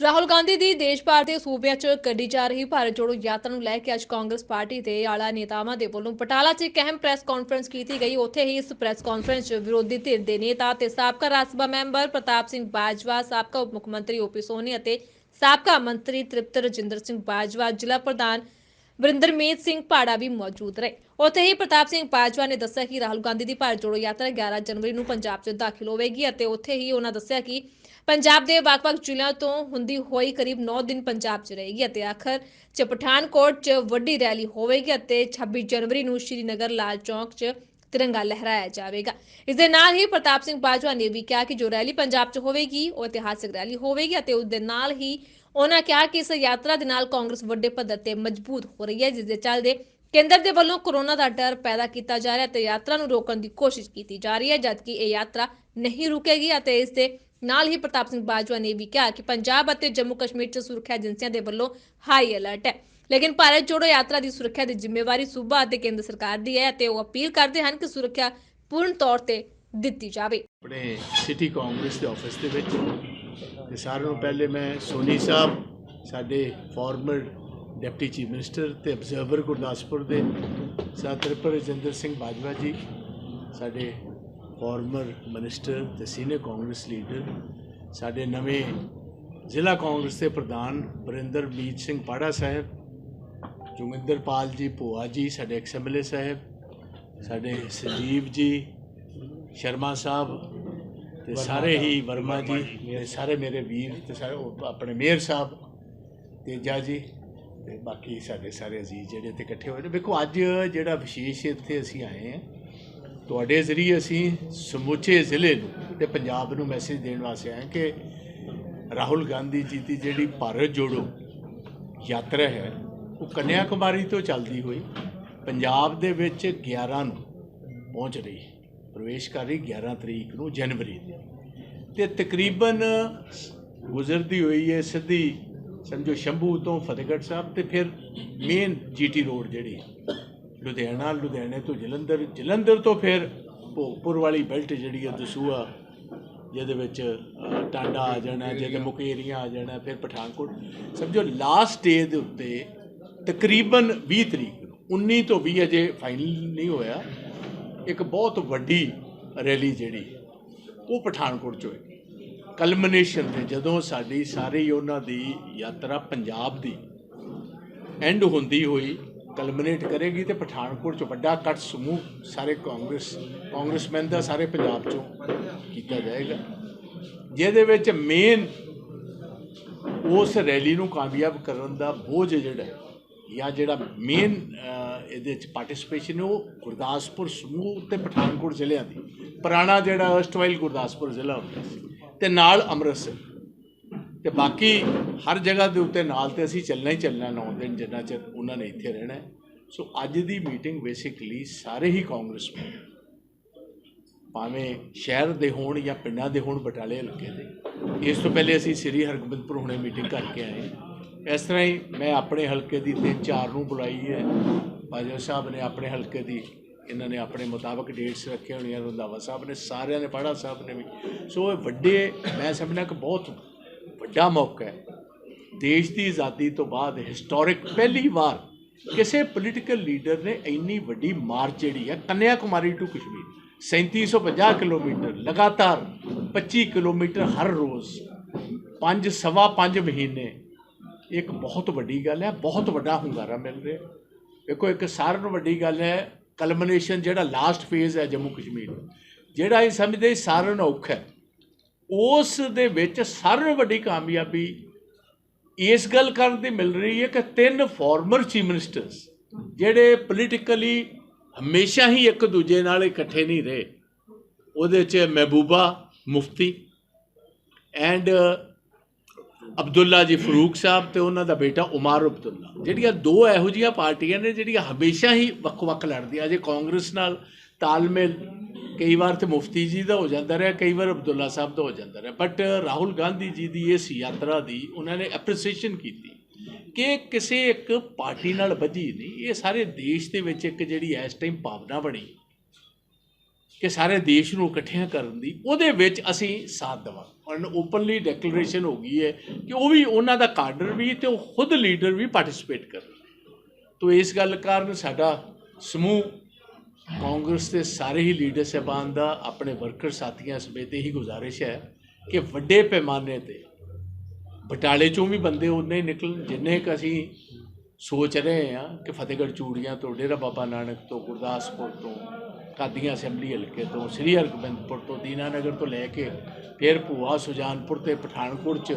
ਰਾਹੁਲ ਗਾਂਧੀ ਦੀ ਦੇਸ਼ ਭਰ ਦੇ ਸੂਬਿਆਂ 'ਚ ਕੱਢੀ ਜਾ ਰਹੀ ਭਾਰਤ ਜੋੜੋ ਯਾਤਰਾ ਨੂੰ ਲੈ ਕੇ ਅੱਜ ਕਾਂਗਰਸ ਪਾਰਟੀ ਦੇ ਆਲਾ ਨੇਤਾਵਾਂ ਦੇ ਵੱਲੋਂ ਬਟਾਲਾ 'ਚ ਇੱਕ ਅਹਿਮ ਪ੍ਰੈਸ ਕਾਨਫਰੰਸ ਕੀਤੀ ਗਈ। ਉੱਥੇ ਹੀ ਇਸ ਪ੍ਰੈਸ ਕਾਨਫਰੰਸ 'ਚ ਵਿਰੋਧੀ ਧਿਰ ਦੇ ਨੇਤਾ ਤੇ ਸਾਬਕਾ ਰਾਜ ਸਭਾ ਮੈਂਬਰ ਪ੍ਰਤਾਪ ਸਿੰਘ ਬਾਜਵਾ, ਸਾਬਕਾ ਉਪ ਮੁੱਖ ਮੰਤਰੀ ਓਪੀ ਸੋਨੀ ਅਤੇ ਸਾਬਕਾ ਮੰਤਰੀ ਤ੍ਰਿਪਤ ਰਜਿੰਦਰ ਸਿੰਘ ਬਾਜਵਾ, ਜ਼ਿਲ੍ਹਾ ਪ੍ਰਧਾਨ ਵਰਿੰਦਰਮੀਤ ਸਿੰਘ ਪਾੜਾ ਵੀ ਮੌਜੂਦ ਰਹੇ। ਉੱਥੇ ਹੀ ਪ੍ਰਤਾਪ ਸਿੰਘ ਬਾਜਵਾ ਨੇ ਦੱਸਿਆ ਕਿ ਰਾਹੁਲ ਗਾਂਧੀ ਦੀ ਭਾਰਤ ਜੋੜੋ ਯਾਤਰਾ 11 ਜਨਵਰੀ ਨੂੰ ਪੰਜਾਬ 'ਚ ਦਾਖਲ ਹੋਵੇਗੀ ਅਤੇ ਉੱਥੇ ਹੀ ਉਹਨਾਂ ਦੱਸਿਆ ਕਿ ਪੰਜਾਬ ਦੇ ਵੱਖ-ਵੱਖ ਜ਼ਿਲ੍ਹਿਆਂ ਤੋਂ ਹੁੰਦੀ ਹੋਈ ਕਰੀਬ 9 ਦਿਨ ਪੰਜਾਬ 'ਚ ਰਹੇਗੀ ਅਤੇ ਆਖਰ 'ਚ ਪਠਾਨਕੋਟ 'ਚ ਵੱਡੀ ਰੈਲੀ ਹੋਵੇਗੀ ਅਤੇ 26 ਜਨਵਰੀ ਨੂੰ ਸ਼੍ਰੀਨਗਰ ਲਾਲ ਚੌਕ 'ਚ ਤਿਰੰਗਾ ਲਹਿਰਾਇਆ ਜਾਵੇਗਾ। ਇਸ ਦੇ ਨਾਲ ਹੀ ਪ੍ਰਤਾਪ ਸਿੰਘ ਬਾਜਵਾ ਨੇ ਵੀ ਕਿਹਾ ਕਿ ਜੋ ਰੈਲੀ ਪੰਜਾਬ 'ਚ ਹੋਵੇਗੀ, ਉਹ ਇਤਿਹਾਸਕ ਰੈਲੀ ਹੋਵੇਗੀ ਅਤੇ ਉਸ ਦੇ ਨਾਲ ਹੀ ਉਹਨਾਂ ਕਿਹਾ ਕਿ ਇਸ ਯਾਤਰਾ ਦੇ ਨਾਲ ਕਾਂਗਰਸ ਵੱਡੇ ਪੱਧਰ ਤੇ ਮਜ਼ਬੂਤ ਹੋ ਰਹੀ ਹੈ, ਜਿਸ ਦੇ ਚੱਲਦੇ ਕੇਂਦਰ ਦੇ ਵੱਲੋਂ ਕੋਰੋਨਾ ਦਾ ਡਰ ਪੈਦਾ ਕੀਤਾ ਜਾ ਰਿਹਾ ਤੇ ਯਾਤਰਾ ਨੂੰ ਰੋਕਣ ਦੀ ਕੋਸ਼ਿਸ਼ ਕੀਤੀ ਜਾ ਰਹੀ ਹੈ, ਜਦਕਿ ਇਹ ਯਾਤਰਾ ਨਹੀਂ ਰੁਕੇਗੀ ਅਤੇ ਇਸ ਦੇ ਨਾਲ ਹੀ ਪ੍ਰਤਾਪ ਸਿੰਘ ਬਾਜਵਾ ਨੇ ਵੀ ਕਿਹਾ ਕਿ ਪੰਜਾਬ ਅਤੇ ਜੰਮੂ ਕਸ਼ਮੀਰ 'ਚ ਸੁਰੱਖਿਆ ਏਜੰਸੀਆਂ ਦੇ ਵੱਲੋਂ ਹਾਈ ਅਲਰਟ ਹੈ। ਲੇਕਿਨ ਭਾਰਤ ਜੋੜੋ ਯਾਤਰਾ ਦੀ ਸੁਰੱਖਿਆ ਦੀ ਜ਼ਿੰਮੇਵਾਰੀ ਸੂਬਾ ਅਤੇ ਕੇਂਦਰ ਸਰਕਾਰ ਦੀ ਹੈ ਅਤੇ ਉਹ ਅਪੀਲ ਕਰਦੇ ਹਨ ਕਿ ਸੁਰੱਖਿਆ ਪੂਰਨ ਤੌਰ ਤੇ ਦਿੱਤੀ ਜਾਵੇ। ਆਪਣੇ ਸਿਟੀ ਕਾਂਗਰਸ ਦੇ ਆਫਿਸ ਦੇ ਵਿੱਚ ਤੇ ਸਾਰਿਆਂ ਨੂੰ ਪਹਿਲੇ ਮੈਂ ਸੋਨੀ ਸਾਹਿਬ, ਸਾਡੇ ਫਾਰਮਰ ਡਿਪਟੀ ਚੀਫ ਮਿਨਿਸਟਰ ਤੇ ਅਬਜ਼ਰਵਰ ਗੁਰਦਾਸਪੁਰ ਦੇ ਸਾਤਰਪਰ ਰਜਿੰਦਰ ਸਿੰਘ ਬਾਜਵਾ ਜੀ, ਸਾਡੇ ਫਾਰਮਰ ਮਿਨਿਸਟਰ ਤੇ ਸੀਨੀਅਰ ਕਾਂਗਰਸ ਲੀਡਰ ਸਾਡੇ ਨਵੇਂ ਜ਼ਿਲ੍ਹਾ ਕਾਂਗਰਸ ਦੇ ਪ੍ਰਧਾਨ ਬਰਿੰਦਰਮੀਤ ਸਿੰਘ ਪਾੜਾ ਸਾਹਿਬ ਜੋਗਿੰਦਰਪਾਲ ਜੀ ਭੋਆ ਜੀ ਸਾਡੇ ਐਕਸਐਮਐਲਏ ਸਾਹਿਬ ਸਾਡੇ ਸੰਜੀਵ ਜੀ ਸ਼ਰਮਾ ਸਾਹਿਬ ਤੇ ਸਾਰੇ ਹੀ ਵਰਮਾ ਜੀ ਤੇ ਸਾਰੇ ਮੇਰੇ ਵੀਰ ਤੇ ਸਾਰੇ ਆਪਣੇ ਮੇਅਰ ਸਾਹਿਬ ਤੇਜਾ ਜੀ ਤੇ ਬਾਕੀ ਸਾਡੇ ਸਾਰੇ ਅਜ਼ੀਜ਼ ਜਿਹੜੇ ਇੱਥੇ ਇਕੱਠੇ ਹੋਏ ਨੇ। ਵੇਖੋ ਅੱਜ ਜਿਹੜਾ ਵਿਸ਼ੇਸ਼ ਇੱਥੇ ਅਸੀਂ ਆਏ ਹਾਂ ਤੁਹਾਡੇ ਜ਼ਰੀਏ ਅਸੀਂ ਸਮੁੱਚੇ ਜ਼ਿਲ੍ਹੇ ਨੂੰ ਤੇ ਪੰਜਾਬ ਨੂੰ ਮੈਸੇਜ ਦੇਣ ਵਾਸਤੇ ਆਏ ਹਾਂ ਕਿ ਰਾਹੁਲ ਗਾਂਧੀ ਜੀ ਦੀ ਜਿਹੜੀ ਭਾਰਤ ਜੋੜੋ ਯਾਤਰਾ ਹੈ, ਉਹ ਕੰਨਿਆ ਕੁਮਾਰੀ ਤੋਂ ਚੱਲਦੀ ਹੋਈ ਪੰਜਾਬ ਦੇ ਵਿੱਚ 11 ਨੂੰ ਪਹੁੰਚ ਰਹੀ ਹੈ। ਪ੍ਰਵੇਸ਼ ਕਰ ਰਹੀ 11 ਤਰੀਕ ਨੂੰ ਜਨਵਰੀ ਦੀ। ਤੇ ਤਕਰੀਬਨ ਗੁਜ਼ਰਦੀ ਹੋਈ ਹੈ ਸਿੱਧੀ ਸਮਝੋ ਸ਼ੰਭੂ ਤੋਂ ਫਤਿਹਗੜ੍ਹ ਸਾਹਿਬ ਤੇ ਫਿਰ ਮੇਨ ਜੀਟੀ ਰੋਡ ਜਿਹੜੀ ਲੁਧਿਆਣਾ ਲੁਧਿਆਣੇ ਤੋਂ ਜਲੰਧਰ ਜਲੰਧਰ ਤੋਂ ਫਿਰ ਭੋਗਪੁਰ ਵਾਲੀ ਬੈਲਟ ਜਿਹੜੀ ਹੈ ਦਸੂਆ ਜਿਹਦੇ ਵਿੱਚ ਟਾਂਡਾ ਆ ਜਾਣਾ ਜਿਹਦੇ ਮੁਕੇਰੀਆਂ। ਆ ਜਾਣਾ ਫਿਰ ਪਠਾਨਕੋਟ। ਸਮਝੋ ਲਾਸਟ ਡੇ ਦੇ ਉੱਤੇ ਤਕਰੀਬਨ 20 ਤਰੀਕ ਨੂੰ 19 ਤੋਂ 20 ਅਜੇ ਫਾਈਨਲ ਨਹੀਂ ਹੋਇਆ ਇੱਕ ਬਹੁਤ ਵੱਡੀ ਰੈਲੀ ਜਿਹੜੀ ਉਹ ਪਠਾਨਕੋਟ ਚ ਹੋਈ। ਕਲਮੀਨੇਸ਼ਨ ਤੇ ਜਦੋਂ ਸਾਡੀ ਸਾਰੀ ਉਹਨਾਂ ਦੀ ਯਾਤਰਾ ਪੰਜਾਬ ਦੀ ਐਂਡ ਹੁੰਦੀ ਹੋਈ ਕਲਮੀਨੇਟ ਕਰੇਗੀ ਤੇ ਪਠਾਨਕੋਟ ਚ ਵੱਡਾ ਕੱਟ ਸਮੂਹ ਸਾਰੇ ਕਾਂਗਰਸ ਕਾਂਗਰਸਮੈਨ ਦਾ ਸਾਰੇ ਪੰਜਾਬ ਚੋਂ ਕੀਤਾ ਜਾਏਗਾ। ਜਿਹਦੇ ਵਿੱਚ ਮੇਨ ਉਸ ਰੈਲੀ ਨੂੰ ਕਾਮਯਾਬ ਕਰਨ ਦਾ ਬੋਝ ਜਿਹੜਾ ਹੈ, ਜਾਂ ਜਿਹੜਾ ਮੇਨ ਇਹਦੇ 'ਚ ਪਾਰਟਿਸਿਪੇਸ਼ਨ ਉਹ ਗੁਰਦਾਸਪੁਰ ਸਮੂਹ ਤੇ ਪਠਾਨਕੋਟ ਜ਼ਿਲ੍ਹਿਆਂ ਦੀ। ਪੁਰਾਣਾ ਜਿਹੜਾ ਅਸਟਵਾਈਲ ਗੁਰਦਾਸਪੁਰ ਜ਼ਿਲ੍ਹਾ ਹੁੰਦਾ ਸੀ ਤੇ ਨਾਲ ਅੰਮ੍ਰਿਤਸਰ। ਤੇ ਬਾਕੀ ਹਰ ਜਗ੍ਹਾ ਦੇ ਉੱਤੇ ਨਾਲ ਤੇ ਅਸੀਂ ਚੱਲਣਾ ਹੀ ਚੱਲਣਾ ਨੌ ਦਿਨ ਜਿੰਨਾ ਚਿਰ ਉਹਨਾਂ ਨੇ ਇੱਥੇ ਰਹਿਣਾ ਸੋ ਅੱਜ ਦੀ ਮੀਟਿੰਗ ਬੇਸਿਕਲੀ ਸਾਰੇ ਹੀ ਕਾਂਗਰਸਮੈਨ ਭਾਵੇਂ ਸ਼ਹਿਰ ਦੇ ਹੋਣ ਜਾਂ ਪਿੰਡਾਂ ਦੇ ਹੋਣ ਬਟਾਲੇ ਹਲਕੇ ਦੇ। ਇਸ ਤੋਂ ਪਹਿਲੇ ਅਸੀਂ ਸ੍ਰੀ ਹਰਗੋਬਿੰਦਪੁਰ ਹੁਣੇ ਮੀਟਿੰਗ ਕਰਕੇ ਆਏ ਇਸ ਤਰ੍ਹਾਂ ਹੀ ਮੈਂ ਆਪਣੇ ਹਲਕੇ ਦੀ ਤਿੰਨ ਚਾਰ ਨੂੰ ਬੁਲਾਈ ਹੈ। ਬਾਜਵਾ ਸਾਹਿਬ ਨੇ ਆਪਣੇ ਹਲਕੇ ਦੀ, ਇਹਨਾਂ ਨੇ ਆਪਣੇ ਮੁਤਾਬਕ ਡੇਟਸ ਰੱਖੇ ਹੋਣੀਆਂ, ਰੰਧਾਵਾ ਸਾਹਿਬ ਨੇ, ਸਾਰਿਆਂ ਨੇ ਪਾੜਾ ਸਾਹਿਬ ਨੇ ਵੀ। ਸੋ ਇਹ ਵੱਡੇ, ਮੈਂ ਸਮਝਣਾ ਕਿ ਬਹੁਤ ਵੱਡਾ ਮੌਕਾ ਹੈ? ਦੇਸ਼ ਦੀ ਆਜ਼ਾਦੀ ਤੋਂ ਬਾਅਦ ਹਿਸਟੋਰਿਕ ਪਹਿਲੀ ਵਾਰ ਕਿਸੇ ਪੋਲੀਟੀਕਲ ਲੀਡਰ ਨੇ ਇੰਨੀ ਵੱਡੀ ਮਾਰਚ ਜਿਹੜੀ ਹੈ ਕੰਨਿਆ ਕੁਮਾਰੀ ਟੂ ਕਸ਼ਮੀਰ। 3750 ਕਿਲੋਮੀਟਰ ਲਗਾਤਾਰ 25 ਕਿਲੋਮੀਟਰ ਹਰ ਰੋਜ਼ ਪੰਜ, ਸਵਾ ਪੰਜ ਮਹੀਨੇ ਇੱਕ ਬਹੁਤ ਵੱਡੀ ਗੱਲ ਹੈ, ਬਹੁਤ ਵੱਡਾ ਹੁੰਗਾਰਾ ਮਿਲ ਰਿਹਾ ਦੇਖੋ, ਇੱਕ ਸਾਰਿਆਂ ਨੂੰ ਵੱਡੀ ਗੱਲ ਹੈ ਕਲਮਨੇਸ਼ਨ ਜਿਹੜਾ ਲਾਸਟ ਫੇਜ਼ ਹੈ ਜੰਮੂ ਕਸ਼ਮੀਰ ਜਿਹੜਾ ਇਹ ਸਮਝਦੇ ਸਾਰਿਆਂ ਨੂੰ ਔਖਾ ਹੈ ਉਸ ਦੇ ਵਿੱਚ ਸਾਰਿਆਂ ਨੂੰ ਵੱਡੀ ਕਾਮਯਾਬੀ ਇਸ ਗੱਲ ਕਰਨ ਦੀ ਮਿਲ ਰਹੀ ਹੈ ਕਿ ਤਿੰਨ ਫਾਰਮਰ ਚੀਫ ਮਿਨਿਸਟਰਸ ਜਿਹੜੇ ਪੋਲੀਟੀਕਲੀ ਹਮੇਸ਼ਾ ਹੀ ਇੱਕ ਦੂਜੇ ਨਾਲ ਇਕੱਠੇ ਨਹੀਂ ਰਹੇ, ਉਹਦੇ 'ਚ ਮਹਿਬੂਬਾ ਮੁਫਤੀ ਐਂਡ ਅਬਦੁੱਲਾ ਜੀ ਫਰੂਕ ਸਾਹਿਬ ਤੇ ਉਹਨਾਂ ਦਾ ਬੇਟਾ ਉਮਰ ਅਬਦੁੱਲਾ। ਜਿਹੜੀਆਂ ਦੋ ਇਹੋ ਜਿਹੀਆਂ ਪਾਰਟੀਆਂ ਨੇ ਜਿਹੜੀਆਂ ਹਮੇਸ਼ਾ ਹੀ ਵੱਖ-ਵੱਖ ਲੜਦੀਆਂ, ਜੇ ਕਾਂਗਰਸ ਨਾਲ ਤਾਲਮੇਲ ਕਈ ਵਾਰ ਤੇ ਮੁਫਤੀ ਜੀ ਦਾ ਹੋ ਜਾਂਦਾ ਰਿਹਾ, ਕਈ ਵਾਰ ਅਬਦੁੱਲਾ ਸਾਹਿਬ ਦਾ ਹੋ ਜਾਂਦਾ ਰਿਹਾ। ਬਟ ਰਾਹੁਲ ਗਾਂਧੀ ਜੀ ਦੀ ਇਸ ਯਾਤਰਾ ਦੀ ਉਹਨਾਂ ਨੇ ਐਪਰੀਸੀਏਸ਼ਨ ਕੀਤੀ ਕਿ ਕਿਸੇ ਇੱਕ ਪਾਰਟੀ ਨਾਲ ਬੱਝੀ ਨਹੀਂ। ਇਹ ਸਾਰੇ ਦੇਸ਼ ਦੇ ਵਿੱਚ ਇੱਕ ਜਿਹੜੀ ਇਸ ਟਾਈਮ ਭਾਵਨਾ ਬਣੀ ਕਿ ਸਾਰੇ ਦੇਸ਼ ਨੂੰ ਇਕੱਠਿਆਂ ਕਰਨ ਦੀ, ਉਹਦੇ ਵਿੱਚ ਅਸੀਂ ਸਾਥ ਦੇਵਾਂਗੇ। ਔਰ ਓਪਨਲੀ ਡੈਕਲੇਰੇਸ਼ਨ ਹੋ ਗਈ ਹੈ ਕਿ ਉਹ ਵੀ ਉਹਨਾਂ ਦਾ ਕਾਡਰ ਵੀ ਤੇ ਉਹ ਖੁਦ ਲੀਡਰ ਵੀ ਪਾਰਟਿਸਿਪੇਟ ਕਰਨ ਤੋ ਇਸ ਗੱਲ ਕਾਰਨ ਸਾਡਾ ਸਮੂਹ ਕਾਂਗਰਸ ਦੇ ਸਾਰੇ ਹੀ ਲੀਡਰ ਸਾਹਿਬਾਨ ਦਾ ਆਪਣੇ ਵਰਕਰ ਸਾਥੀਆਂ ਸਮੇਤ ਇਹੀ ਗੁਜ਼ਾਰਿਸ਼ ਹੈ ਕਿ ਵੱਡੇ ਪੈਮਾਨੇ ਤੇ ਬਟਾਲੇ ਚੋਂ ਵੀ ਬੰਦੇ ਉਨੇ ਹੀ ਨਿਕਲਣ, ਜਿੰਨੇ ਕੁ ਅਸੀਂ ਸੋਚ ਰਹੇ ਹਾਂ ਕਿ ਫਤਿਹਗੜ੍ਹ ਚੂੜੀਆਂ ਤੋਂ, ਡੇਰਾ ਬਾਬਾ ਨਾਨਕ ਤੋਂ, ਗੁਰਦਾਸਪੁਰ ਤੋਂ, ਕਾਦੀਆਂ ਅਸੈਂਬਲੀ ਹਲਕੇ ਤੋਂ, ਸ੍ਰੀ ਹਰਗੋਬਿੰਦਪੁਰ ਤੋਂ, ਦੀਨਾਨਗਰ ਤੋਂ ਲੈ ਕੇ ਫਿਰ ਭੂਆ ਸੁਜਾਨਪੁਰ ਤੇ ਪਠਾਨਕੋਟ ਚ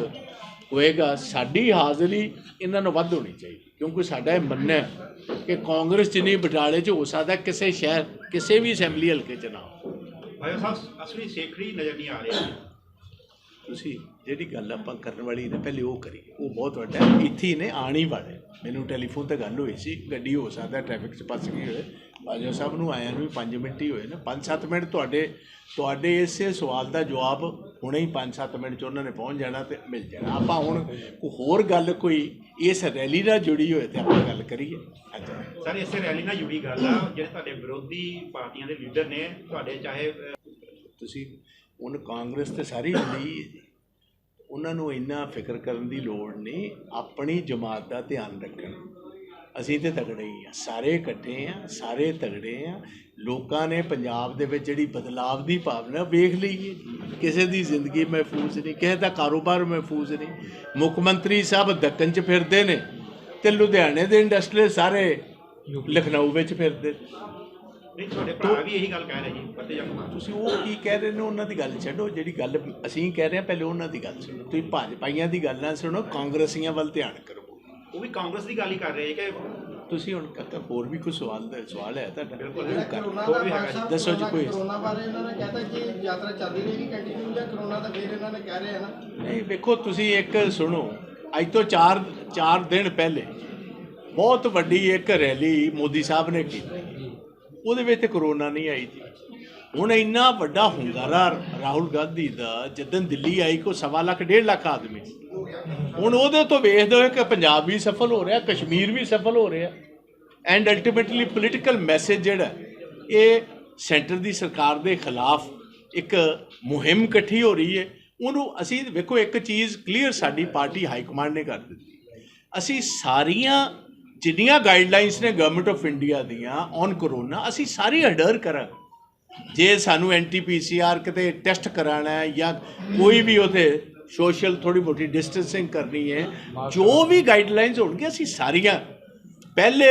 ਹੋਏਗਾ ਸਾਡੀ ਹਾਜ਼ਰੀ ਇਹਨਾਂ ਨੂੰ ਵੱਧ ਹੋਣੀ ਚਾਹੀਦੀ ਕਿਉਂਕਿ ਸਾਡਾ ਇਹ ਮੰਨਣਾ ਹੈ ਕਿ ਕਾਂਗਰਸ ਜਿੰਨੀ ਬਟਾਲੇ ਚ ਹੋ ਸਕਦਾ ਕਿਸੇ ਸ਼ਹਿਰ ਕਿਸੇ ਵੀ ਅਸੈਂਬਲੀ ਹਲਕੇ ਚ ਨਾ ਹੋ। ਭਾਈ ਸਾਹਿਬ ਅਸਲੀ ਸੇਖੜੀ ਨਜ਼ਰ ਨਹੀਂ ਆ ਰਹੀ। ਤੁਸੀਂ ਜਿਹੜੀ ਗੱਲ ਆਪਾਂ ਕਰਨ ਵਾਲੀ ਨੇ ਪਹਿਲੇ ਉਹ ਕਰੀ। ਉਹ ਬਹੁਤ ਵੱਡਾ ਇੱਥੇ ਨੇ ਆਣ ਵਾਲੇ। ਮੈਨੂੰ ਟੈਲੀਫੋਨ ਤੇ ਗੱਲ ਹੋਈ ਸੀ ਗੱਡੀ ਹੋ ਸਕਦਾ ਟ੍ਰੈਫਿਕ 'ਚ ਫਸ ਗਈ ਹੋਵੇ। ਬਾਜੋ ਸਾਹਿਬ ਨੂੰ ਆਇਆ ਨੂੰ ਵੀ 5 ਮਿੰਟ ਹੀ ਹੋਏ ਨੇ 5-7 ਮਿੰਟ ਤੁਹਾਡੇ ਤੁਹਾਡੇ ਇਸੇ ਸਵਾਲ ਦਾ ਜਵਾਬ ਹੁਣੇ ਹੀ 5-7 ਮਿੰਟ 'ਚ ਉਹਨਾਂ ਨੇ ਪਹੁੰਚ ਜਾਣਾ ਤੇ ਮਿਲ ਜਾਣਾ। ਆਪਾਂ ਹੁਣ ਕੋਈ ਹੋਰ ਗੱਲ ਕੋਈ ਇਸ ਰੈਲੀ ਨਾਲ ਜੁੜੀ ਹੋਏ ਤੇ ਆਪਾਂ ਗੱਲ ਕਰੀਏ। ਅੱਛਾ। ਸਰ ਇਸੇ ਰੈਲੀ ਨਾਲ ਜੁੜੀ ਗੱਲ ਆ ਜਿਹੜੇ ਤੁਹਾਡੇ ਵਿਰੋਧੀ ਪਾਰਟੀਆਂ ਦੇ ਲੀਡਰ ਨੇ ਤੁਹਾਡੇ ਚਾਹੇ ਤੁਸੀਂ ਹੁਣ ਕਾਂਗਰਸ ਤੇ ਸਾਰੀ ਹੁੰਦੀ ਹੈ ਜੀ ਉਹਨਾਂ ਨੂੰ ਇੰਨਾ ਫਿਕਰ ਕਰਨ ਦੀ ਲੋੜ ਨਹੀਂ ਆਪਣੀ ਜਮਾਤ ਦਾ ਧਿਆਨ ਰੱਖਣ। ਅਸੀਂ ਤੇ ਤਗੜੇ ਹੀ ਆ ਸਾਰੇ ਇਕੱਠੇ ਆ ਸਾਰੇ ਤਗੜੇ ਆ। ਲੋਕਾਂ ਨੇ ਪੰਜਾਬ ਦੇ ਵਿੱਚ ਜਿਹੜੀ ਬਦਲਾਵ ਦੀ ਭਾਵਨਾ ਵੇਖ ਲਈ ਹੈ ਕਿਸੇ ਦੀ ਜ਼ਿੰਦਗੀ ਮਹਿਫੂਜ਼ ਨਹੀਂ ਕਿਸੇ ਦਾ ਕਾਰੋਬਾਰ ਮਹਿਫੂਜ਼ ਨਹੀਂ। ਮੁੱਖ ਮੰਤਰੀ ਸਾਹਿਬ ਦੱਕਣ 'ਚ ਫਿਰਦੇ ਨੇ ਤੇ ਲੁਧਿਆਣੇ ਦੇ ਇੰਡਸਟਰੀ ਸਾਰੇ ਲਖਨਊ ਵਿੱਚ ਫਿਰਦੇ। ਨੇ ਨਹੀਂ ਤੁਹਾਡੇ ਭਰਾ ਵੀ ਇਹੀ ਗੱਲ ਕਹਿ ਰਹੇ ਜੀ ਫਤਿਹ ਜੰਗ ਮਾਨ ਤੁਸੀਂ ਉਹ ਕੀ ਕਹਿ ਰਹੇ ਨੇ ਉਹਨਾਂ ਦੀ ਗੱਲ ਛੱਡੋ ਜਿਹੜੀ ਗੱਲ ਅਸੀਂ ਕਹਿ ਰਹੇ ਹਾਂ ਪਹਿਲੇ ਉਹਨਾਂ ਦੀ ਗੱਲ ਸੁਣੋ। ਤੁਸੀਂ ਭਾਜਪਾਈਆਂ ਦੀ ਗੱਲ ਨਾ ਸੁਣੋ ਕਾਂਗਰਸੀਆਂ ਵੱਲ ਧਿਆਨ ਕਰੋ। ਉਹ ਵੀ ਕਾਂਗਰਸ ਦੀ ਗੱਲ ਹੀ ਕਰ ਰਹੇ ਕਿ ਤੁਸੀਂ ਹੁਣ ਕਾਕਾ ਹੋਰ ਵੀ ਕੋਈ ਸਵਾਲ ਦਾ ਸਵਾਲ ਹੈ ਤੁਹਾਡਾ ਬਿਲਕੁਲ। ਹੋਰ ਵੀ ਹੈਗਾ ਦੱਸੋ ਜੀ ਕੋਈ। ਕਰੋਨਾ ਬਾਰੇ ਇਹਨਾਂ ਨੇ ਕਹਿਤਾ ਕਿ ਯਾਤਰਾ ਚੱਲਦੀ ਰਹੇਗੀ ਕੰਟੀਨਿਊ ਜਾਂ ਕਰੋਨਾ ਦਾ ਫਿਰ ਇਹਨਾਂ ਨੇ ਕਹਿ ਰਹੇ ਆ ਨਾ ਨਹੀਂ ਵੇਖੋ ਤੁਸੀਂ ਇੱਕ ਸੁਣੋ ਅੱਜ ਤੋਂ 4 4 ਦਿਨ ਪਹਿਲੇ ਬਹੁਤ ਵੱਡੀ ਇੱਕ ਰੈਲੀ ਮੋਦੀ ਸਾਹਿਬ ਨੇ ਕੀਤੀ ਉਹਦੇ ਵਿੱਚ ਤੇ ਕਰੋਨਾ ਨਹੀਂ ਆਈ ਜੀ ਹੁਣ ਇੰਨਾ ਵੱਡਾ ਹੁੰਗਾਰਾ ਰਾਹੁਲ ਗਾਂਧੀ ਦਾ ਜਦੋਂ ਦਿੱਲੀ ਆਈ ਕੋ ਸਵਾ ਲੱਖ ਡੇਢ ਲੱਖ ਆਦਮੀ ਸੀ। ਹੁਣ ਉਹਦੇ ਤੋਂ ਵੇਖਦੇ ਹੋਏ ਕਿ ਪੰਜਾਬ ਵੀ ਸਫਲ ਹੋ ਰਿਹਾ, ਕਸ਼ਮੀਰ ਵੀ ਸਫਲ ਹੋ ਰਿਹਾ। ਐਂਡ ਅਲਟੀਮੇਟਲੀ ਪੋਲੀਟੀਕਲ ਮੈਸੇਜ ਜਿਹੜਾ, ਇਹ ਸੈਂਟਰ ਦੀ ਸਰਕਾਰ ਦੇ ਖਿਲਾਫ ਇੱਕ ਮੁਹਿੰਮ ਇਕੱਠੀ ਹੋ ਰਹੀ ਹੈ। ਉਹਨੂੰ ਅਸੀਂ ਵੇਖੋ, ਇੱਕ ਚੀਜ਼ ਕਲੀਅਰ ਸਾਡੀ ਪਾਰਟੀ ਹਾਈ ਕਮਾਂਡ ਨੇ ਕਰ ਦਿੱਤੀ। ਅਸੀਂ ਸਾਰੀਆਂ ਜਿੰਨੀਆਂ ਗਾਈਡਲਾਈਨਸ ਨੇ ਗਵਰਨਮੈਂਟ ਆਫ ਇੰਡੀਆ ਦੀਆਂ ਔਨ ਕਰੋਨਾ ਅਸੀਂ ਸਾਰੀ ਅਡਰ ਕਰਾਂ ਜੇ ਸਾਨੂੰ ਐਂਟੀ ਪੀਸੀਆਰ ਕਿਤੇ ਟੈਸਟ ਕਰਾਣਾ ਹੈ ਜਾਂ ਕੋਈ ਵੀ ਉਥੇ ਸੋਸ਼ਲ ਥੋੜੀ ਮੋਟੀ ਡਿਸਟੈਂਸਿੰਗ ਕਰਨੀ ਹੈ। ਜੋ ਵੀ ਗਾਈਡਲਾਈਨਸ ਹੋਣਗੇ ਅਸੀਂ ਸਾਰੀਆਂ ਪਹਿਲੇ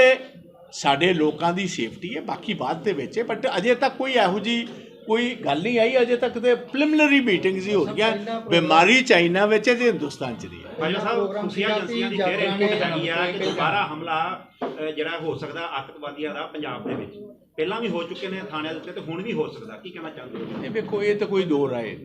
ਸਾਡੇ ਲੋਕਾਂ ਦੀ ਸੇਫਟੀ ਹੈ ਬਾਕੀ ਬਾਅਦ ਦੇ ਵਿੱਚ ਹੈ ਬਟ ਅਜੇ ਤੱਕ ਕੋਈ ਇਹੋ ਜੀ ਕੋਈ ਗੱਲ ਨਹੀਂ ਆਈ। ਅਜੇ ਤੱਕ ਤੇ ਪ੍ਰੀਲਿਮਿਨਰੀ ਮੀਟਿੰਗਸ ਹੀ ਹੋ ਰਹੀਆਂ ਬਿਮਾਰੀ ਚਾਈਨਾ ਵਿੱਚ ਹੈ ਤੇ ਹਿੰਦੁਸਤਾਨ ਚ ਨਹੀਂ ਹੈ। ਭਾਈ ਸਾਹਿਬ ਸੀਗਾ ਏਜੰਸੀਆਂ ਦੀ ਕਿ ਫਿਰ ਨੇ ਹੈਗੀ ਆ ਕਿ ਦੁਬਾਰਾ ਹਮਲਾ ਜਿਹੜਾ ਹੋ ਸਕਦਾ ਆਤੰਕਵਾਦੀਆਂ ਦਾ ਪੰਜਾਬ ਦੇ ਵਿੱਚ। ਪਹਿਲਾਂ ਵੀ ਹੋ ਚੁੱਕੇ ਨੇ ਥਾਣਿਆਂ ਦੇ ਉੱਤੇ ਤੇ ਹੁਣ ਵੀ ਹੋ ਸਕਦਾ। ਕੀ ਕਹਿਣਾ ਚਾਹੁੰਦੇ ਹੋ? ਇਹ ਵੇਖੋ ਇਹ ਤਾਂ ਕੋਈ ਦੋ ਰਾਏ।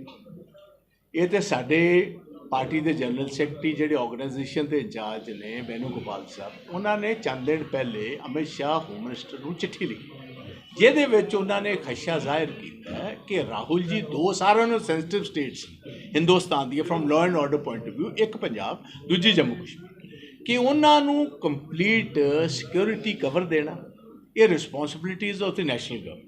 ਇਹ ਤੇ ਸਾਡੇ ਪਾਰਟੀ ਦੇ ਜਨਰਲ ਸੈਕਟਰੀ ਜਿਹੜੇ ਆਰਗੇਨਾਈਜੇਸ਼ਨ ਦੇ ਇੰਚਾਰਜ ਨੇ ਬੈਨੂ ਗੋਪਾਲ ਸਾਹਿਬ, ਉਹਨਾਂ ਨੇ ਚੰਦ ਦਿਨ ਪਹਿਲੇ ਅਮਿਤ ਸ਼ਾਹ, ਹੋਮ ਮਿਨਿਸਟਰ ਨੂੰ ਚਿੱਠੀ ਲਿਖੀ। ਜਿਹਦੇ ਵਿੱਚ ਉਹਨਾਂ ਨੇ ਖਦਸ਼ਾ ਜ਼ਾਹਿਰ ਕੀਤਾ ਕਿ ਰਾਹੁਲ ਜੀ ਦੋ ਸਾਰਿਆਂ ਨੂੰ sensitive states Hindustan the from law and order point of View, ਇੱਕ ਪੰਜਾਬ, ਦੂਜੀ ਜੰਮੂ ਕਸ਼ਮੀਰ। ਕਿ ਉਹਨਾਂ ਨੂੰ ਕੰਪਲੀਟ ਸਿਕਿਉਰਿਟੀ ਕਵਰ ਦੇਣਾ, ਇਹ responsibilities of the national government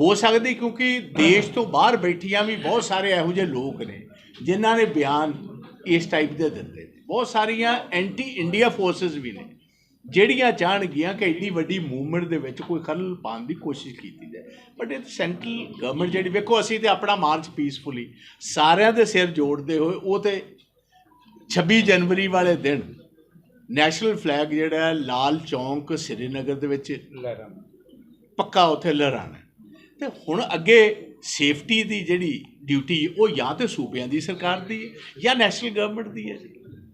ਹੋ ਸਕਦੀ ਕਿਉਂਕਿ ਦੇਸ਼ ਤੋਂ ਬਾਹਰ ਬੈਠੀਆਂ ਵੀ ਬਹੁਤ ਸਾਰੇ ਇਹੋ ਜਿਹੇ ਲੋਕ ਨੇ ਜਿਨ੍ਹਾਂ ਨੇ ਬਿਆਨ ਇਸ ਟਾਈਪ ਦੇ ਦਿੱਤੇ ਨੇ। ਬਹੁਤ ਸਾਰੀਆਂ ਐਂਟੀ ਇੰਡੀਆ ਫੋਰਸਸ ਵੀ ਨੇ ਜਿਹੜੀਆਂ ਚਾਹਣਗੀਆਂ ਕਿ ਇੰਨੀ ਵੱਡੀ ਮੂਵਮੈਂਟ ਦੇ ਵਿੱਚ ਕੋਈ ਖਲਲ ਪਾਉਣ ਦੀ ਕੋਸ਼ਿਸ਼ ਕੀਤੀ ਜਾਏ। ਬਟ ਇਹ ਸੈਂਟਰਲ ਗਵਰਨਮੈਂਟ ਜਿਹੜੀ ਵੇਖੋ ਅਸੀਂ ਤੇ ਆਪਣਾ ਮਾਰਚ ਪੀਸਫੁਲੀ ਸਾਰਿਆਂ ਦੇ ਸਿਰ ਜੋੜਦੇ ਹੋਏ ਉਹ ਤੇ 26 ਜਨਵਰੀ ਵਾਲੇ ਦਿਨ ਨੈਸ਼ਨਲ ਫਲੈਗ ਜਿਹੜਾ ਲਾਲ ਚੌਂਕ ਸ੍ਰੀਨਗਰ ਦੇ ਵਿੱਚ ਪੱਕਾ ਉੱਥੇ ਲਹਿਰਾਣਾ ਤੇ ਹੁਣ ਅੱਗੇ ਸੇਫਟੀ ਦੀ ਜਿਹੜੀ ਡਿਊਟੀ ਉਹ ਜਾਂ ਤੇ ਸੂਬਿਆਂ ਦੀ ਸਰਕਾਰ ਦੀ ਹੈ ਜਾਂ ਨੈਸ਼ਨਲ ਗਵਰਨਮੈਂਟ ਦੀ ਹੈ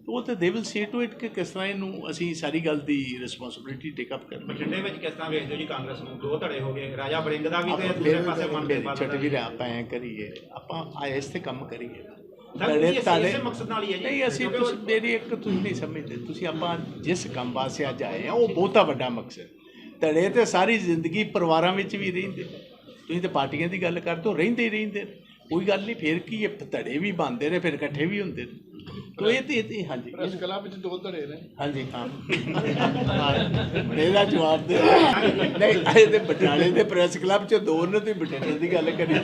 ਉਹ ਤੇ they will say to it ਕਿ ਕਿਸ ਤਰ੍ਹਾਂ ਇਹਨੂੰ ਅਸੀਂ ਸਾਰੀ ਗੱਲ ਦੀ ਰਿਸਪੌਂਸਿਬਿਲਿਟੀ ਟੇਕ ਅਪ ਕਰਨੀ ਬਠਿੰਡੇ ਵਿੱਚ ਕਿਸ ਤਰ੍ਹਾਂ ਵੇਖਦੇ ਹੋ ਜੀ ਕਾਂਗਰਸ ਨੂੰ? ਦੋ ਧੜੇ ਹੋ ਗਏ ਰਾਜਾ ਵੜਿੰਗ ਦਾ ਵੀ ਤੇ ਦੂਸਰੇ ਪਾਸੇ ਮਨ ਦੇ ਛੋਟੇ ਦਾ ਵੀਰ ਆਪਾਂ ਐ ਕਰੀਏ ਆਪਾਂ ਆ ਇਸ ਤੇ ਕੰਮ ਕਰੀਏ। ਇਸੇ- ਇਸੇ ਮਕਸਦ ਨਾਲ ਹੀ ਹੈ ਜੀ। ਨਹੀਂ ਅਸੀਂ ਤੁਸੀਂ ਮੇਰੀ ਇੱਕ ਤੁਸੀਂ ਨਹੀਂ ਸਮਝਦੇ ਤੁਸੀਂ ਆਪਾਂ ਜਿਸ ਕੰਮ ਵਾਸਤੇ ਅੱਜ ਆਏ ਆ ਉਹ ਬਹੁਤਾ ਵੱਡਾ ਮਕਸਦ ਧੜੇ ਤੇ ਸਾਰੀ ਜ਼ਿੰਦਗੀ ਪਰਿਵਾਰਾਂ ਵਿੱਚ ਵੀ ਰਹਿੰਦੇ ਤੁਸੀਂ ਤੇ ਪਾਰਟੀਆਂ ਦੀ ਗੱਲ ਕਰਦੇ ਹੋ ਰਹਿੰਦੇ ਹੀ ਰਹਿੰਦੇ ਨੇ। ਕੋਈ ਗੱਲ ਨਹੀਂ ਫਿਰ ਕੀ ਇਹ ਧੜੇ ਵੀ ਬਣਦੇ ਨੇ ਫਿਰ ਇਕੱਠੇ ਵੀ ਹੁੰਦੇ ਨੇ। ਤੋ ਇਹ ਤੇ ਇਹ ਤੇ ਹਾਂਜੀ। ਪ੍ਰੈਸ ਕਲੱਬ ਵਿੱਚ ਦੋ ਧੜੇ ਨੇ। ਹਾਂਜੀ ਹਾਂ। ਮੇਰਾ ਜਵਾਬ ਦੇ ਨਹੀਂ ਇਹ ਤੇ ਬਟਾਲੇ ਦੇ ਪ੍ਰੈਸ ਕਲੱਬ ਚ ਦੋ ਨੇ ਤੇ ਬਟਾਲੇ ਦੀ ਗੱਲ ਕਰੀ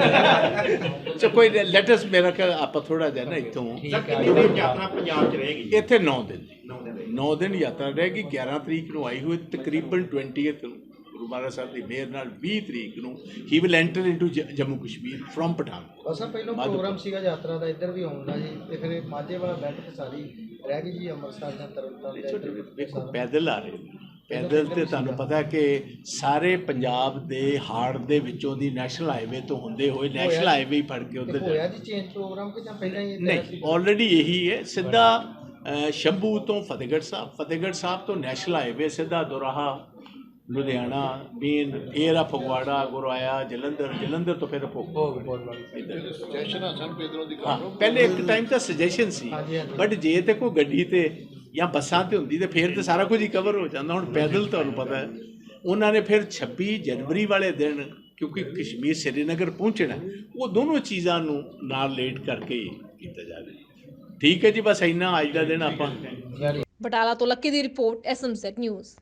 ਸੋ ਕੋਈ ਲੈਟ ਅਸ ਮੇਰਾ ਕਿ ਆਪਾਂ ਥੋੜਾ ਜਿਹਾ ਨਾ ਇੱਥੋਂ ਯਾਤਰਾ ਪੰਜਾਬ 'ਚ ਰਹੇਗੀ? ਇੱਥੇ 9 ਦਿਨ ਦੀ। ਨੌ ਦਿਨ ਰਹੇਗੀ। 9 ਦਿਨ ਯਾਤਰਾ ਰਹੇਗੀ 11 ਤਰੀਕ ਨੂੰ ਆਈ ਹੋਈ ਤਕਰੀਬਨ 20th ਨੂੰ। ਗੁਰੂ ਮਹਾਰਾਜ ਸਾਹਿਬ ਦੀ ਮਿਹਰ ਨਾਲ 20 ਤਰੀਕ ਨੂੰ he will enter into Jammu Kashmir from Pathankot. ਬਸ ਪਹਿਲਾਂ ਪ੍ਰੋਗਰਾਮ ਸੀਗਾ ਯਾਤਰਾ ਦਾ ਇੱਧਰ ਵੀ ਆਉਣ ਦਾ ਜੀ। ਤੇ ਫਿਰ ਇਹ ਮਾਝੇ ਵਾਲਾ ਬੈਠ ਤੇ ਸਾਰੀ ਰਹਿ ਗਈ ਜੀ ਅੰਮ੍ਰਿਤਸਰ ਜਾਂ ਤਰਨਤਾਰਨ ਸਾਰਾ। ਪੈਦਲ ਆ ਰਹੇ। ਪੈਦਲ ਤੇ ਤੁਹਾਨੂੰ ਪਤਾ ਕਿ ਸਾਰੇ ਪੰਜਾਬ ਦੇ ਹਾਰਟ ਦੇ ਵਿੱਚੋਂ ਦੀ ਨੈਸ਼ਨਲ ਹਾਈਵੇ ਤੋਂ ਹੁੰਦੇ ਹੋਏ ਨੈਸ਼ਨਲ ਹਾਈਵੇ ਹੀ ਫੜ ਕੇ ਉਧਰ ਹੋਇਆ ਜੀ ਚੇਂਜ ਪ੍ਰੋਗਰਾਮ ਕਿ ਜਾਂ ਪਹਿਲਾਂ ਹੀ ਨਹੀਂ? ਆਲਰੇਡੀ ਇਹੀ ਹੈ। ਸਿੱਧਾ ਸ਼ੰਭੂ ਤੋਂ ਫਤਿਹਗੜ੍ਹ ਸਾਹਿਬ। ਫਤਿਹਗੜ੍ਹ ਸਾਹਿਬ ਤੋਂ ਨੈਸ਼ਨਲ ਹਾਈਵੇ ਸਿੱਧਾ ਦੁਰਾਹਾ ਲੁਧਿਆਣਾ ਮੇਨ ਏਰਾ ਫਗਵਾੜਾ ਗੁਰਾਇਆ ਜਲੰਧਰ ਜਲੰਧਰ ਤੋਂ ਫਿਰ ਭੋਗ ਇੱਧਰ ਸਟੇਸ਼ਨ ਹਸਨ ਪੇਦਰੋ ਦੀ ਹਾਂ ਪਹਿਲੇ ਇੱਕ ਟਾਈਮ ਤਾਂ ਸੁਜੈਸ਼ਨ ਸੀ। ਬਟ ਜੇ ਤੇ ਕੋਈ ਗੱਡੀ ਤੇ ਜਾਂ ਬੱਸਾਂ ਤੇ ਹੁੰਦੀ ਤੇ ਫਿਰ ਤੇ ਸਾਰਾ ਕੁਝ ਹੀ ਕਵਰ ਹੋ ਜਾਂਦਾ। ਹੁਣ ਪੈਦਲ ਤੁਹਾਨੂੰ ਪਤਾ ਹੈ ਉਹਨਾਂ ਨੇ ਫਿਰ 26 ਜਨਵਰੀ ਵਾਲੇ ਦਿਨ ਕਿਉਂਕਿ ਕਸ਼ਮੀਰ ਸ੍ਰੀਨਗਰ ਪਹੁੰਚਣਾ ਉਹ ਦੋਨੋਂ ਚੀਜ਼ਾਂ ਨੂੰ ਨਾਲ ਲੇਟ ਕਰਕੇ ਕੀਤਾ ਜਾਵੇ। ਠੀਕ ਹੈ ਜੀ ਬਸ ਇੰਨਾ ਅੱਜ ਦਾ ਦਿਨ ਆਪਾਂ ਬਟਾਲਾ ਤੋਂ ਲੱਕੀ ਦੀ report S M Z news